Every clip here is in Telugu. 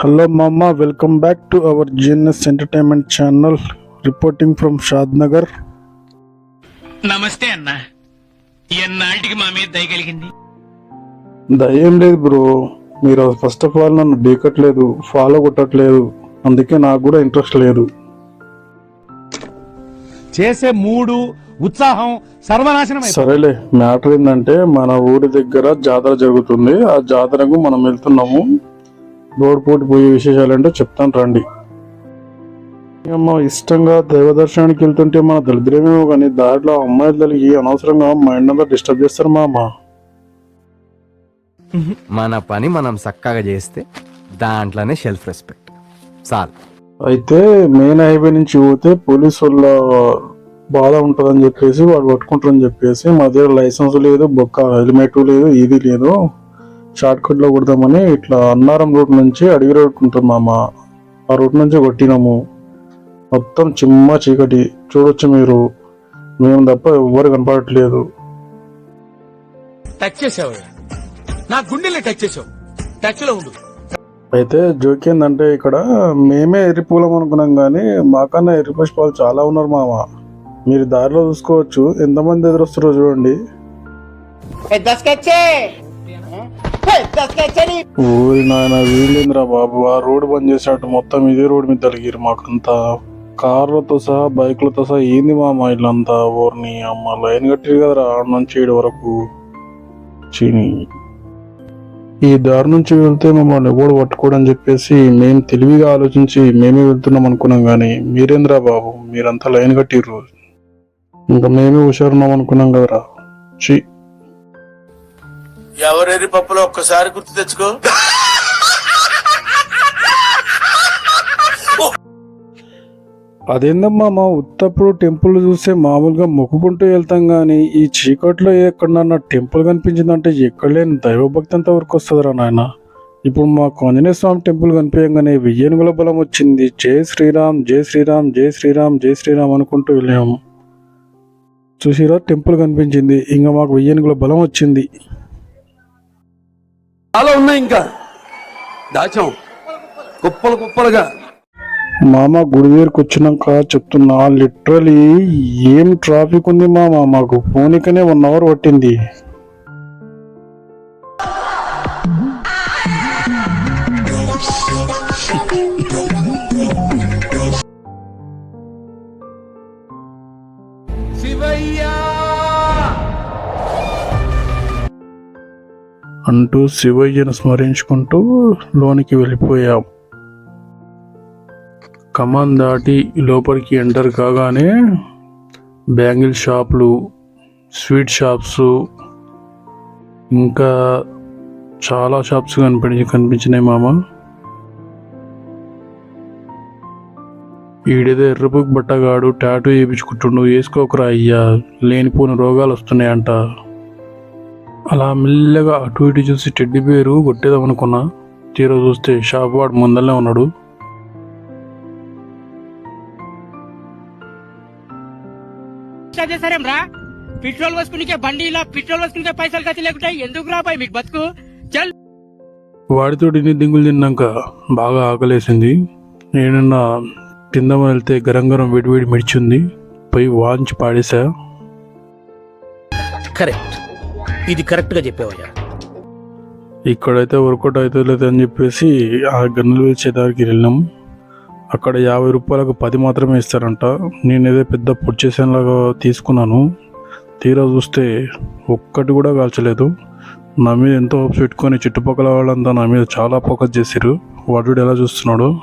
Hello, Mama. Welcome back to our GNS Entertainment channel. Reporting from Shadnagar. నమస్తే అన్న ఎన్నాటికి మా మీద దయ కలిగింది దయ్యం లేదు బ్రో మీరు ఫస్ట్ ఆఫ్ ఆల్ నన్ను డీకట్లేదు ఫాలో కొట్టట్లేదు అందుకే నాకు కూడా ఇంట్రెస్ట్ లేదు చేసే మూడు ఉత్సాహం సర్వనాశనం. సరేలే మ్యాటర్ ఏంటంటే మన ఊరి దగ్గర జాతర జరుగుతుంది ఆ జాతరకు మనం వెళ్తున్నాము రోడ్ పోటీ పోయే విశేషాలు ఏంటో చెప్తాను రండి. అమ్మ ఇష్టంగా దైవ దర్శనానికి వెళ్తుంటే మన దరిద్రమేమో కానీ దారిలో అమ్మాయిలు తల్లికి అనవసరంగా మైండ్ అంతా డిస్టర్బ్ చేస్తారు మా అమ్మ మన పని మనం చక్కగా చేస్తే దాంట్లోనే సెల్ఫ్ రెస్పెక్ట్ చాలు. అయితే మెయిన్ హైవే నుంచి పోతే పోలీసు వాళ్ళ బాధ ఉంటుందని చెప్పేసి వాడు పట్టుకుంటారని చెప్పేసి మా దగ్గర లైసెన్స్ లేదు బొక్క హెల్మెట్ లేదు ఇది లేదు. షార్ట్ కట్లో కొడదామని ఇట్లా అన్నారం రూట్ నుంచి అడవి రోడ్ ఉంటుంది మామ ఆ రూట్ నుంచి కొట్టినాము. మొత్తం చిమ్మ చీకటి. చూడొచ్చు మీరు. మేము తప్ప ఎవ్వరు కనపడట్లేదు. టచ్ చేసావు? నా గుండెల్ని టచ్ చేసావు. టచ్లో ఉండు. అయితే జోక్ ఏంటంటే ఇక్కడ మేమే ఎర్రిపూలం అనుకున్నాం కానీ మాకన్నా ఎర్రి పుష్పాలు చాలా ఉన్నారు మామ. మీరు దారిలో చూసుకోవచ్చు. ఎంతమంది ఎదురొస్తారో చూడండి. ఊరి నాయన వీళ్ళేంద్రా బాబు? ఆ రోడ్ బంద్ చేసేట మొత్తం ఇదే రోడ్ మీద తలిగిరు మాకంతా. కార్లతో సహా బైక్లతో సహా ఏంది మామ ఇల్లంతా? ఊరిని అమ్మ లైన్ కట్టిరు కదరా ఆడ నుంచి ఏడు వరకు. చీని. ఈ దారి నుంచి వెళ్తే మమ్మల్ని ఎవడు పట్టుకోడని చెప్పేసి మేము తెలివిగా ఆలోచించి మేమే వెళ్తున్నాం అనుకున్నాం కానీ మీరేంద్రా బాబు? మీరంతా లైన్ కట్టిర్రు. ఇంకా మేమే హుషారున్నాం అనుకున్నాం కదరా. చీ. ఎవరెరి పప్పులో ఒక్కసారి గుర్తు తెచ్చుకో. అదేందమ్మా మా ఉత్తప్పుడు టెంపుల్ చూస్తే మామూలుగా మొక్కుకుంటూ వెళ్తాం కానీ ఈ చీకట్లో ఎక్కడన్నా టెంపుల్ కనిపించిందంటే ఎక్కడ లేని దైవభక్తి అంత వరకు వస్తుందిరా నాయన. ఇప్పుడు మా ఆంజనేయ స్వామి టెంపుల్ కనిపించగానే వెయ్యనుగుల బలం వచ్చింది. జై శ్రీరామ్ జై శ్రీరామ్ జై శ్రీరామ్ జై శ్రీరామ్ అనుకుంటూ వెళ్ళాము. చూసిరా టెంపుల్ కనిపించింది. ఇంకా మాకు వెయ్యనుగుల బలం వచ్చింది. చాలా ఉన్నాయి ఇంకా. దాచాం. కుప్పలు కుప్పలుగా. మామ గుడి దగ్గరికి వచ్చినాక చెప్తున్నా లిటరలీ ఏం ట్రాఫిక్ ఉంది మామ? మాకు పోనీకనే వన్ అవర్ పట్టింది. అంటూ శివయ్యను స్మరించుకుంటూ లోనికి వెళ్ళిపోయాం. కమాన్ దాటి లోపలికి ఎంటర్ కాగానే బ్యాంగిల్ షాపులు స్వీట్ షాప్స్ ఇంకా చాలా షాప్స్ కనిపించి కనిపించినాయి మామ. ఈడేదో ఎర్రపుక్ బట్టగాడు టాటూ వేయించుకుంటుండు వేసుకోకరా అయ్యా లేనిపోని రోగాలు వస్తున్నాయంట. అలా మెల్లగా అటు ఇటు చూసి టెడ్డి పేరు కొట్టేదాం అనుకున్నా. తీరా చూస్తే షాప్ వాడు ముందరనే ఉన్నాడు. పెట్రోల్ పోసుకునికే బండిలో పెట్రోల్ పోసుకునికే పైసలు ఖర్చు లేకుంటే ఎందుకు రాబాయి మీకు బతుకు? చల్. వాడితో ఇన్ని దింగులు తిన్నాక బాగా ఆకలేసింది. నేనన్నా తిందాం వెళ్తే గరం గరం వేడి వేడి మిర్చింది పోయి వాంచి పాడేసా. కరెక్ట్. ఇది కరెక్ట్గా చెప్పావయ్యా. ఇక్కడైతే వర్కౌట్ అవుతుంది అని చెప్పేసి ఆ గన్నులు వేసే వెళ్ళినాం. అక్కడ యాభై రూపాయలకు పది మాత్రమే ఇస్తారంట. నేనేదో పెద్ద పొచ్చేసేలాగా తీసుకున్నాను. తీరా చూస్తే ఒక్కటి కూడా కాల్చలేదు. నా మీద ఎంతో హోప్స్ పెట్టుకొని చుట్టుపక్కల వాళ్ళంతా నా మీద చాలా ఫోకస్ చేశారు వాడు ఎలా చూస్తున్నాడు.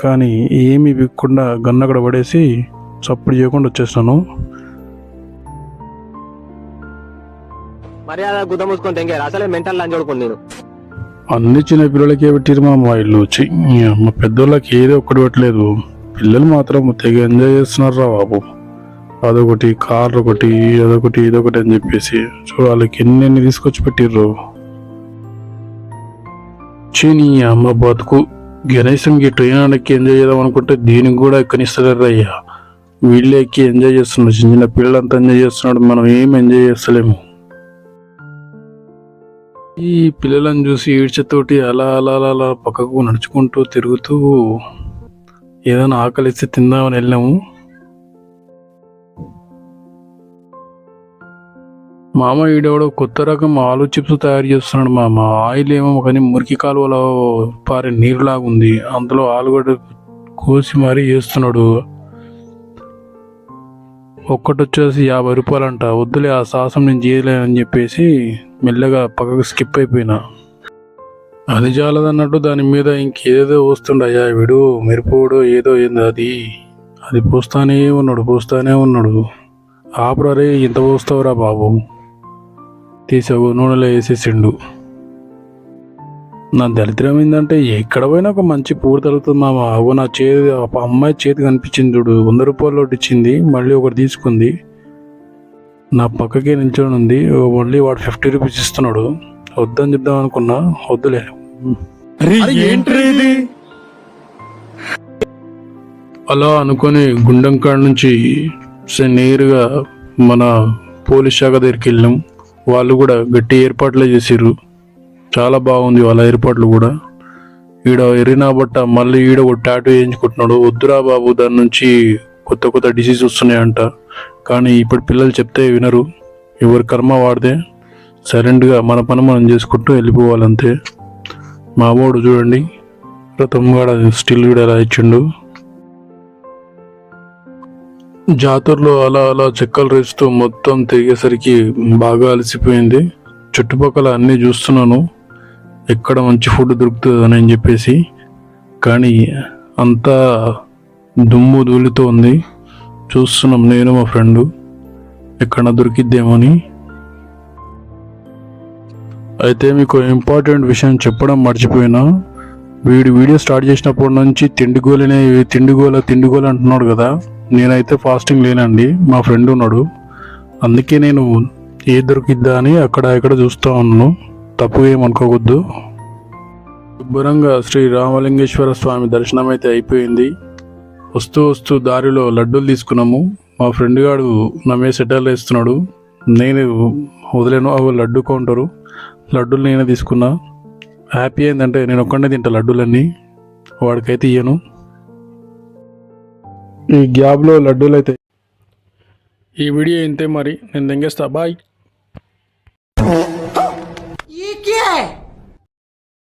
కానీ ఏమీ విక్కకుండా గన్ను అక్కడ పడేసి చప్పుడు చేయకుండా వచ్చేసాను మర్యాద గుద్ద మూసుకొని తెంగారు అసలే మెంటల్ లంచ్ కొడుకుంది నేను అన్ని చిన్న పిల్లలకే పెట్టిరు మా అమ్మాయిలు మా పెద్దోళ్ళకి ఏదో ఒక్కటి పెట్టలేదు. పిల్లలు మాత్రం తెగ ఎంజాయ్ చేస్తున్నారు రా బాబు. అదొకటి కార్ ఒకటి అదొకటి ఇదొకటి అని చెప్పేసి. సో వాళ్ళకి ఎన్ని ఎన్ని తీసుకొచ్చి పెట్టిర్రు. చీని అమ్మ బతుకు. గణేశం ట్రైన్ ఎక్కి ఎంజాయ్ చేద్దాం అనుకుంటే దీనికి కూడా ఎక్కనిస్తారు అయ్యా. వీళ్ళే ఎక్కి ఎంజాయ్ చేస్తున్నారు. చిన్న చిన్న పిల్లలంతా ఎంజాయ్ చేస్తున్నాడు. మనం ఏం ఎంజాయ్ చేస్తలేము. ఈ పిల్లలను చూసి ఈడ్చతోటి అలా అలా అలా పక్కకు నడుచుకుంటూ తిరుగుతూ ఏదైనా ఆకలిస్తే తిందామని వెళ్ళాము. మామ ఈడెవడో కొత్త రకం ఆలు చిప్స్ తయారు చేస్తున్నాడు మామ. ఆయిల్ ఏమో కానీ మురికి కాలువలో పారే నీరులాగుంది. అందులో ఆలుగడ్డ కోసి మరీ చేస్తున్నాడు ఒక్కటి వచ్చేసి యాభై రూపాయలు అంట వద్దులే ఆ సాహసం నేను చేయలేనని చెప్పేసి మెల్లగా పక్కకు స్కిప్ అయిపోయినా. అది చాలదన్నట్టు దాని మీద ఇంకేదేదో వస్తుండయ్యా వీడు మెరుపుడు ఏదో ఏంది అది? అది పోస్తానే ఉన్నాడు పోస్తానే ఉన్నాడు. ఆపరే ఇంత పోస్తావురా బాబు. తీసావు నూనెలో వేసేసిండు. నా దరిద్రం ఏంటంటే ఎక్కడ పోయినా ఒక మంచి పూర తరుగుతుంది మామ. అవు నా చేతి అమ్మాయి చేతి కనిపించింది చూడు. వంద రూపాయలు ఒకటి ఇచ్చింది మళ్ళీ ఒకటి తీసుకుంది. నా పక్కకే నిల్చొని ఉంది. మళ్ళీ వాడు ఫిఫ్టీ రూపీస్ ఇస్తున్నాడు. వద్దని చెప్దాం అనుకున్నా వద్దులే. అలా అనుకొని గుండం కాడ నుంచి నేరుగా మన పోలీస్ శాఖ దగ్గరికి వెళ్ళాం వాళ్ళు కూడా గట్టి ఏర్పాట్లే చేసిర్రు. చాలా బాగుంది వాళ్ళ ఏర్పాట్లు కూడా. ఈడ ఎరినా బట్ట మళ్ళీ ఈడ ఒక టాటూ వేయించుకుంటున్నాడు. వద్దురా బాబు దాని నుంచి కొత్త కొత్త డిసీజ్ వస్తున్నాయంట. కానీ ఇప్పుడు పిల్లలు చెప్తే వినరు. ఎవరి కర్మ వాడితే సైలెంట్గా మన పని మనం చేసుకుంటూ వెళ్ళిపోవాలంతే. మా వాడు చూడండి రథం స్టిల్ కూడా ఎలా ఇచ్చిండు. జాతరలో అలా అలా చెక్కలు రేస్తూ మొత్తం తిరిగేసరికి బాగా అలసిపోయింది. చుట్టుపక్కల అన్నీ చూస్తున్నాను. ఎక్కడ మంచి ఫుడ్ దొరుకుతుందని అని చెప్పేసి కానీ అంతా దుమ్ము ధూళితో ఉంది. చూస్తున్నాం నేను మా ఫ్రెండ్ ఎక్కడ దొరికిద్దేమని. అయితే మీకు ఇంపార్టెంట్ విషయం చెప్పడం మర్చిపోయినా వీడి వీడియో స్టార్ట్ చేసినప్పటి నుంచి తిండిగోలనే తిండిగోల తిండిగోల అంటున్నాడు కదా. నేనైతే ఫాస్టింగ్ లేనండి మా ఫ్రెండ్ ఉన్నాడు. అందుకే నేను ఏ దొరికిద్దా అని అక్కడ ఇక్కడ చూస్తూ ఉన్నాను. తప్పు ఏమనుకోవద్దు శుభ్రంగా శ్రీ రామలింగేశ్వర స్వామి దర్శనం అయితే అయిపోయింది. వస్తూ వస్తూ దారిలో లడ్డూలు తీసుకున్నాము. మా ఫ్రెండ్ గాడు నమ్మే సెటర్లు వేస్తున్నాడు. నేను వదిలేను అవి లడ్డు కౌంటరు. లడ్డూలు నేనే తీసుకున్నా. హ్యాపీ ఏంటంటే నేను ఒక్కడే తింటా లడ్డూలన్నీ. వాడికైతే ఇయ్యను. ఈ గ్యాబ్లో లడ్డూలు అయితే ఈ వీడియో ఇంతే మరి. నేను దెంగేస్తా. బాయ్. yeah.